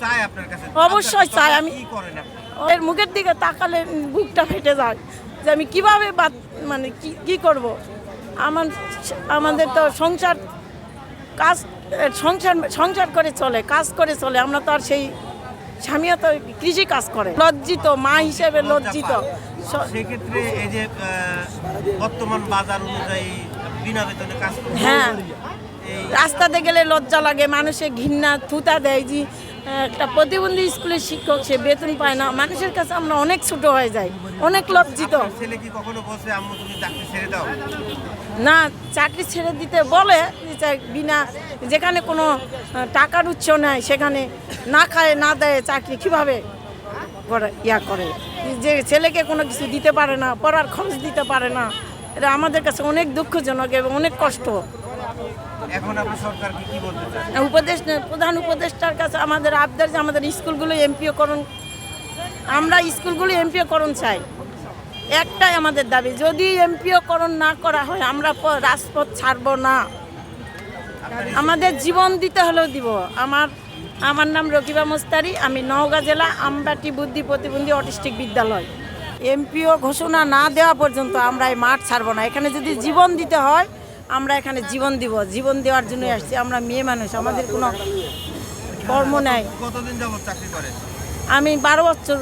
চায় আপনার কাছে? অবশ্যই চায়, আমি- কি করেন ওদের মুখের দিকে তাকালে বুকটা ফেটে যায় যে আমি কীভাবে বাদ মানে কি কি করব? আমার আমাদের তো সংসার কাজ সংসার সংসার করে চলে কাজ করে চলে। আমরা তো আর সেই স্বামীও তো কৃষি কাজ করে। লজ্জিত মা হিসেবে লজ্জিত। সেক্ষেত্রে এই যে বর্তমান বাজার অনুযায়ী বিনা বেতনে কাজ হ্যাঁ। রাস্তাতে গেলে লজ্জা লাগে মানুষে ঘৃণা থুতা দেয় যে একটা প্রতিবন্ধী স্কুলের শিক্ষক সে বেতন পায় না। মানুষের কাছে আমরা অনেক ছোট হয়ে যাই অনেক লজ্জিত। ছেলে কি কখনো বলছে আম্মু তুমি চাকরি ছেড়ে দাও না চাকরি ছেড়ে দিতে বলে বিনা যেখানে কোনো টাকার উৎস নাই সেখানে না খায় না দেয় চাকরি কীভাবে করে ইয়া করে? যে ছেলেকে কোনো কিছু দিতে পারে না পড়ার খরচ দিতে পারে না এটা আমাদের কাছে অনেক দুঃখজনক এবং অনেক কষ্ট। এখন আপনি সরকারকে কি বলতে চান? উপদেশ প্রধান উপদেষ্টার কাছে আমাদের আবদার যে আমাদের স্কুলগুলো এমপিও করণ আমরা স্কুলগুলো এমপিও করণ চাই। একটাই আমাদের দাবি যদি এমপিও করণ না করা হয় আমরা রাজপথ ছাড়বো না। আমাদের জীবন দিতে হলেও দিব। আমার আমার নাম রকিবা মোস্তারি আমি নওগাঁ জেলা আমবাটি বুদ্ধি প্রতিবন্ধী অটিস্টিক বিদ্যালয়। এমপিও ঘোষণা না দেওয়া পর্যন্ত আমরা এই মাঠ ছাড়ব না। এখানে যদি জীবন দিতে হয় আমরা এখানে জীবন দিব জীবন দেওয়ার জন্য আসছি। আমরা মেয়ে মানুষ আমাদের কোনো কর্ম নাই। কতদিন যাবত চাকরি করেন আমি বারো বছর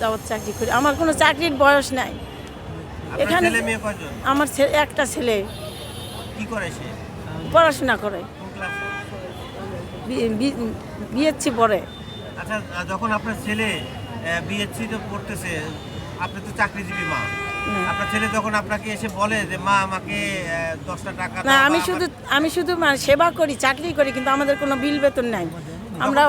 যাবৎ চাকরি করি। আমার কোনো চাকরির বয়স নাই। এখানে- ছেলে মেয়ে আমার ছে- একটা ছেলে। কি করে সে? পড়াশোনা করে। কোন ক্লাসে? বি- বি- বিয়েছি পরে আচ্ছা যখন আপনার ছেলে বিএসসি তে পড়তেছে আপনি তো চাকরিজীবী মা। আপনার ছেলে তখন আপনাকে এসে বলে যে মা আমাকে দশটা টাকা না আমি শুধু আমি শুধু সেবা করি চাকরি করি কিন্তু আমাদের কোনো বিল বেতন নাই। আমরা